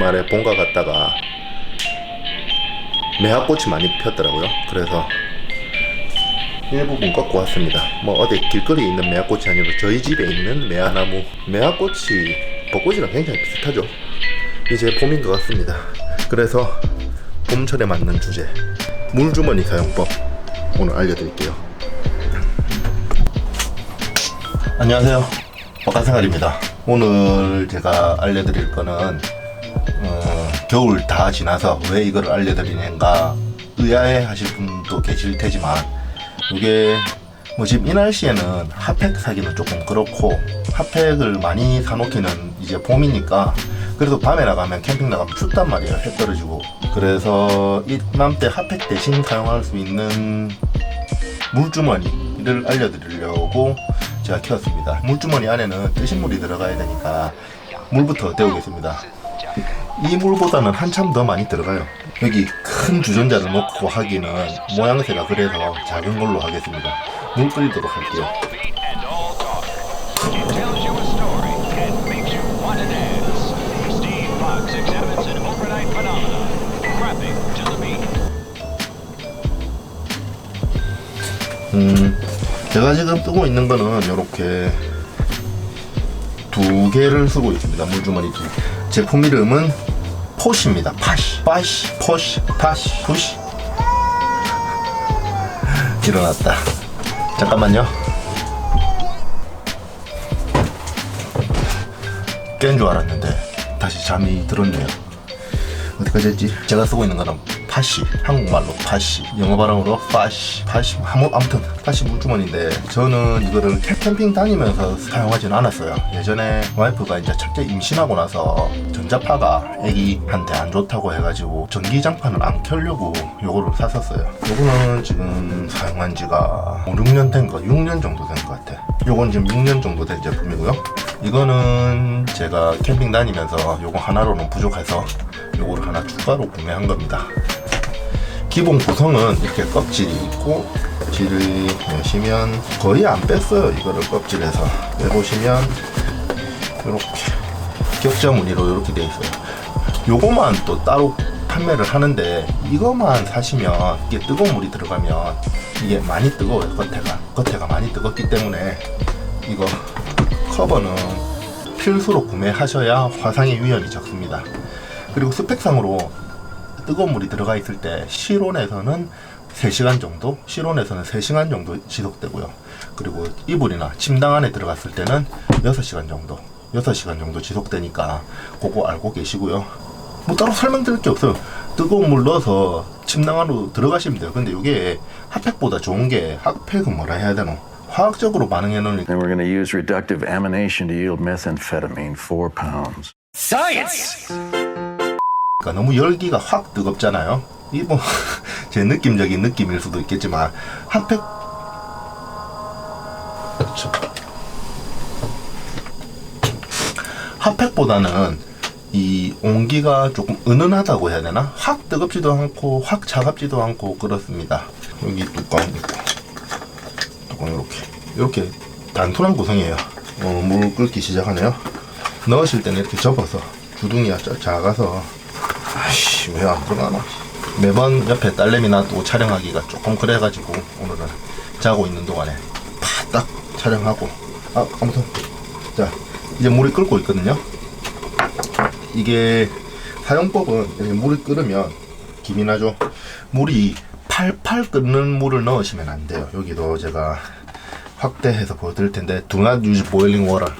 주말에 본가 갔다가 매화꽃이 많이 폈더라고요. 그래서 일부분 꺾고 왔습니다. 뭐 어디 길거리에 있는 매화꽃이 아니고 저희 집에 있는 매화나무 매화꽃이 벚꽃이랑 굉장히 비슷하죠. 이제 봄인 것 같습니다. 그래서 봄철에 맞는 주제 물주머니 사용법 오늘 알려드릴게요. 안녕하세요. bak간생활입니다. 오늘 제가 알려드릴 거는 어, 겨울 다 지나서 왜 이걸 알려드리는가 의아해 하실 분도 계실 테지만 이게 뭐 지금 이 날씨에는 핫팩 사기는 조금 그렇고 핫팩을 많이 사놓기는 이제 봄이니까 그래도 밤에 나가면 캠핑 나가면 춥단 말이에요. 해 떨어지고. 그래서 이맘때 핫팩 대신 사용할 수 있는 물주머니를 알려드리려고 제가 켰습니다. 물주머니 안에는 뜨신 물이 들어가야 되니까 물부터 데우겠습니다 이 물보다는 한참 더 많이 들어가요. 여기 큰 주전자를 놓고 하기는 모양새가 그래서 작은 걸로 하겠습니다. 물 끓이도록 할게요. 음, 제가 지금 쓰고 있는 거는 이렇게 두 개를 쓰고 있습니다. 물주머니 두. 제품 이름은 포시입니다. 파시, 파시, 포시, 파시, 푸시. 일어났다. 잠깐만요. 깬 줄 알았는데 다시 잠이 들었네요. 어디까지 했지? 제가 쓰고 있는 거는 파시 한국말로 파시 영어 발음으로 파시 파시 아무, 아무튼 파시 물주머니인데 저는 이거를 캠- 캠핑 다니면서 사용하지는 않았어요. 예전에 와이프가 이제 첫째 임신하고 나서 전자파가 애기한테 안 좋다고 해가지고 전기장판을 안 켜려고 요거를 샀었어요. 요거는 지금 사용한 지가 5, 6년 된 거, 6년 정도 된 것 같아. 요건 지금 6년 정도 된 제품이고요. 이거는 제가 캠핑 다니면서 요거 하나로는 부족해서 요거를 하나 추가로 구매한 겁니다. 기본 구성은 이렇게 껍질이 있고 껍질을 여시면 거의 안 뺐어요. 이거를 껍질에서 빼보시면 이렇게 격자 무늬로 이렇게 돼 있어요. 요거만 또 따로 판매를 하는데 이거만 사시면 이게 뜨거운 물이 들어가면 이게 많이 뜨거워요. 겉에가 겉에가 많이 뜨겁기 때문에 이거 커버는 필수로 구매하셔야 화상의 위험이 적습니다. 그리고 스펙상으로 뜨거운 물이 들어가 있을 때 실온에서는 3시간 정도, 실온에서는 3시간 정도 지속되고요. 그리고 이불이나 침당 안에 들어갔을 때는 6시간 정도, 6시간 정도 지속되니까 그거 알고 계시고요. 뭐 따로 설명드릴 게 없어요. 뜨거운 물 넣어서 침낭 안으로 들어가시면 돼요. 근데 이게 핫팩보다 좋은 게 핫팩은 뭐라 해야 되노? 화학적으로 반응해 놓으니까 Then we're going to use reductive amination to yield methamphetamine, four pounds. 그러니까 너무 열기가 확 뜨겁잖아요. 이 뭐 제 느낌적인 느낌일 수도 있겠지만 핫팩 그렇죠. 핫팩보다는 이 온기가 조금 은은하다고 해야 되나? 확 뜨겁지도 않고 확 차갑지도 않고 그렇습니다. 여기 뚜껑 뚜껑 이렇게 이렇게 단순한 구성이에요. 어, 물 끓기 시작하네요. 넣으실 때는 이렇게 접어서 주둥이가 짜- 작아서 아이씨 왜안 들어가나. 매번 옆에 딸내미 놔두고 촬영하기가 조금 그래가지고 오늘은 자고 있는 동안에 팍딱 촬영하고. 아 아무튼. 자 이제 물이 끓고 있거든요. 이게 사용법은 물이 끓으면 김이 나죠. 물이 팔팔 끓는 물을 넣으시면 안 돼요. 여기도 제가 확대해서 보여드릴 텐데 do not use boiling water.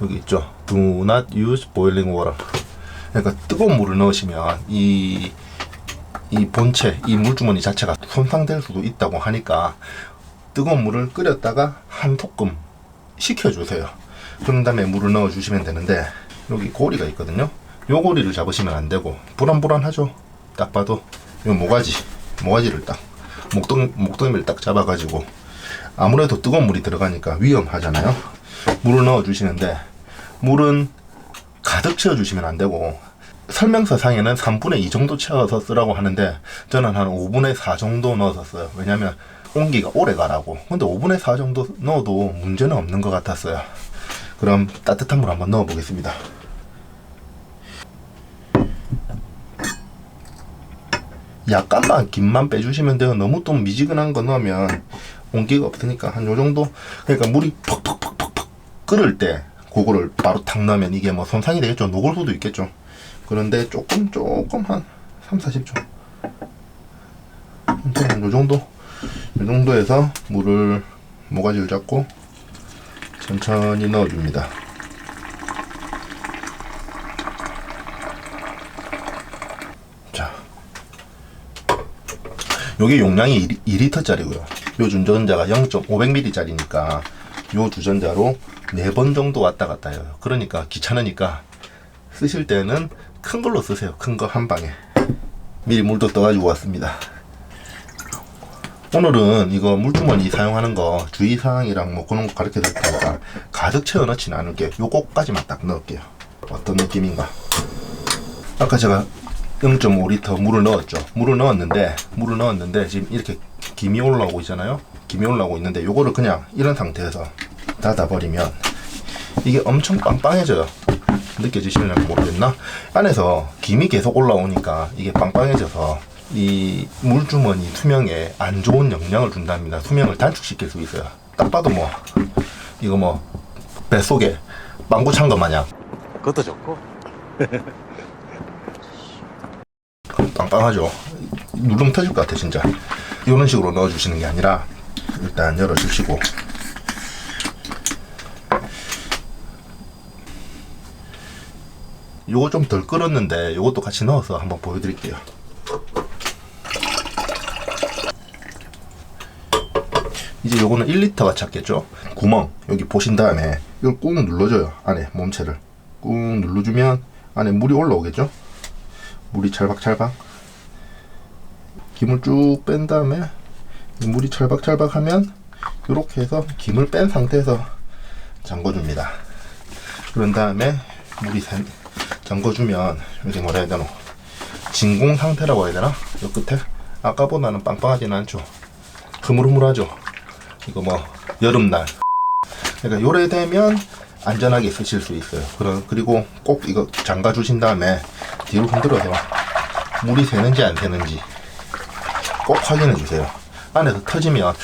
여기 있죠. do not use boiling water 그러니까 뜨거운 물을 넣으시면 이, 이 본체, 이 물주머니 자체가 손상될 수도 있다고 하니까 뜨거운 물을 끓였다가 한 소끔 식혀주세요. 그런 다음에 물을 넣어주시면 되는데 여기 고리가 있거든요. 요 고리를 잡으시면 안 되고 불안불안하죠. 딱 봐도 요 모가지, 모가지를 딱 목동 목동이를 딱 잡아가지고 아무래도 뜨거운 물이 들어가니까 위험하잖아요. 물을 넣어주시는데 물은 가득 채워주시면 안 되고 설명서상에는 3분의 2 정도 채워서 쓰라고 하는데 저는 한 5분의 4 정도 넣어서 써요. 왜냐면 온기가 오래 가라고. 근데 5분의 4 정도 넣어도 문제는 없는 것 같았어요. 그럼 따뜻한 물 한번 넣어 보겠습니다. 약간만 김만 빼주시면 돼요. 너무 또 미지근한 거 넣으면 온기가 없으니까 한 요 정도. 그러니까 물이 퍽퍽퍽퍽퍽 끓을 때 그거를 바로 탁 넣으면 이게 뭐 손상이 되겠죠. 녹을 수도 있겠죠. 그런데 조금 조금 한 3, 40초. 아무튼 요 정도. 요 정도에서 물을 모가지를 잡고 천천히 넣어줍니다. 자, 요게 용량이 2리터 짜리고요. 요 주전자가 0.500ml짜리니까 요 주전자로 4번 정도 왔다 갔다 해요. 그러니까 귀찮으니까 쓰실 때는 큰 걸로 쓰세요. 큰 거 한 방에. 미리 물도 떠가지고 왔습니다. 오늘은 이거 물주머니 사용하는 거 주의사항이랑 뭐 그런 거 가르쳐 드릴 테니까 가득 채워 넣지는 않을게요. 요거까지만 딱 넣을게요. 어떤 느낌인가. 아까 제가 0.5리터 물을 넣었죠. 물을 넣었는데 물을 넣었는데 지금 이렇게 김이 올라오고 있잖아요. 김이 올라오고 있는데 요거를 그냥 이런 상태에서 닫아버리면 이게 엄청 빵빵해져요. 느껴지시려나 모르겠나? 안에서 김이 계속 올라오니까 이게 빵빵해져서 이 물주머니 투명에 안 좋은 영향을 준답니다. 수명을 단축시킬 수 있어요. 딱 봐도 뭐 이거 뭐 뱃속에 빵구 찬것 마냥 그것도 좋고. 빵빵하죠. 누르면 터질 것 같아 진짜. 이런 식으로 넣어주시는 게 아니라 일단 열어주시고 요거 좀 덜 끓었는데 요것도 같이 넣어서 한번 보여드릴게요. 이제 요거는 1리터가 찼겠죠? 구멍 여기 보신 다음에 이걸 꾹 눌러줘요 안에 몸체를 꾹 눌러주면 안에 물이 올라오겠죠? 물이 찰박찰박 김을 쭉 뺀 다음에 이 물이 찰박찰박 하면 이렇게 해서 김을 뺀 상태에서 잠궈줍니다 그런 다음에 물이 새- 잠궈주면 이게 뭐라 해야 되노? 진공 상태라고 해야 되나? 요 끝에? 아까보다는 빵빵하진 않죠. 흐물흐물하죠. 이거 뭐 여름날. 그러니까 요래 되면 안전하게 쓰실 수 있어요. 그럼 그리고 꼭 이거 잠가 주신 다음에 뒤로 흔들어서 물이 새는지 안 새는지 꼭 확인해 주세요. 안에서 터지면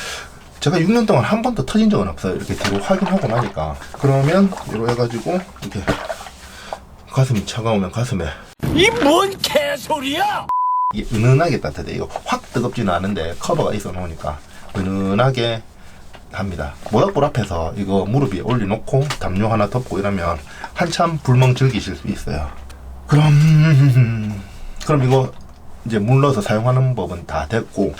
제가 6년 동안 한 번도 터진 적은 없어요. 이렇게 뒤로 확인하고 나니까. 그러면 이로 해가지고 이렇게 가슴이 차가우면 가슴에 이 뭔 개소리야! 이게 은은하게 따뜻해. 이거 확 뜨겁지는 않은데 커버가 있어 놓으니까 은은하게 합니다. 모닥불 앞에서 이거 무릎 위에 올려놓고 담요 하나 덮고 이러면 한참 불멍 즐기실 수 있어요. 그럼 그럼 이거 이제 물 넣어서 사용하는 법은 다 됐고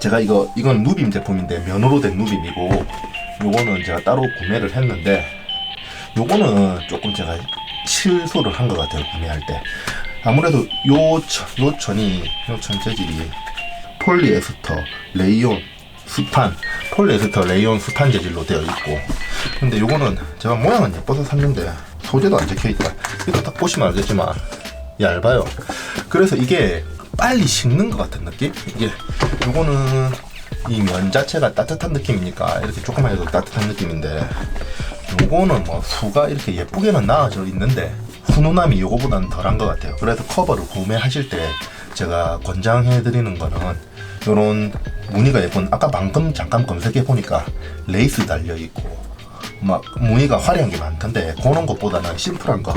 제가 이거 이건 누빔 제품인데 면으로 된 누빔이고 요거는 제가 따로 구매를 했는데 요거는 조금 제가 실수를 한 것 같아요 구매할 때. 아무래도 요, 천- 요 천이 요 천 재질이 폴리에스터 레이온 스판 폴리에스터 레이온 스판 재질로 되어 있고. 근데 요거는 제가 모양은 예뻐서 샀는데 소재도 안 적혀있다. 이거 딱 보시면 알겠지만 얇아요. 그래서 이게 빨리 식는 것 같은 느낌? 이게 요거는 이 면 자체가 따뜻한 느낌이니까 이렇게 조금만 해도 따뜻한 느낌인데 요거는 뭐 수가 이렇게 예쁘게는 나와져 있는데 훈훈함이 요거보다는 덜한 것 같아요. 그래서 커버를 구매하실 때 제가 권장해 드리는 거는 요런 무늬가 예쁜 아까 방금 잠깐 검색해 보니까 레이스 달려 있고 막 무늬가 화려한 게 많던데 그런 것보다는 심플한 거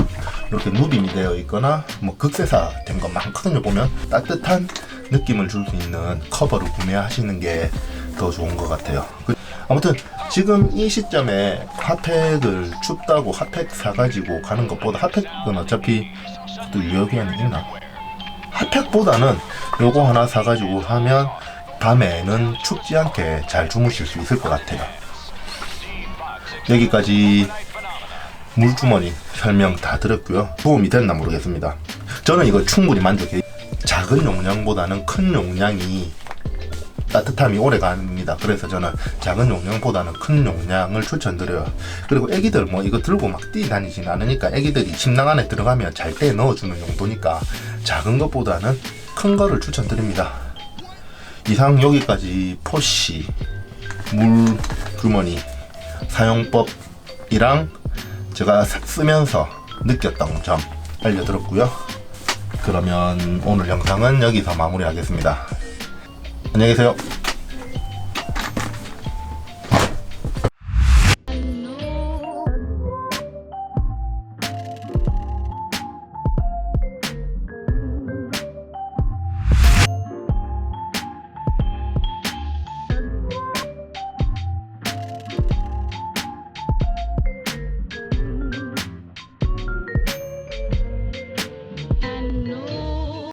이렇게 누빔이 되어 있거나 뭐 극세사 된 거 많거든요 보면 따뜻한 느낌을 줄 수 있는 커버를 구매하시는 게 더 좋은 것 같아요 그- 아무튼 지금 이 시점에 핫팩을 춥다고 핫팩 사가지고 가는 것보다 핫팩은 어차피 또 유효기한이 있나 핫팩보다는 요거 하나 사가지고 하면 밤에는 춥지 않게 잘 주무실 수 있을 것 같아요 여기까지 물주머니 설명 다 드렸고요. 도움이 됐나 모르겠습니다. 저는 이거 충분히 만족해요. 작은 용량보다는 큰 용량이 따뜻함이 오래 갑니다. 그래서 저는 작은 용량보다는 큰 용량을 추천드려요. 그리고 애기들 뭐 이거 들고 막 뛰다니진 않으니까 애기들이 침낭 안에 들어가면 잘 때 넣어주는 용도니까 작은 것보다는 큰 거를 추천드립니다. 이상 여기까지 포시 물 주머니 사용법이랑 제가 사- 쓰면서 느꼈던 점 알려드렸고요. 그러면 오늘 영상은 여기서 마무리하겠습니다. 안녕히 계세요.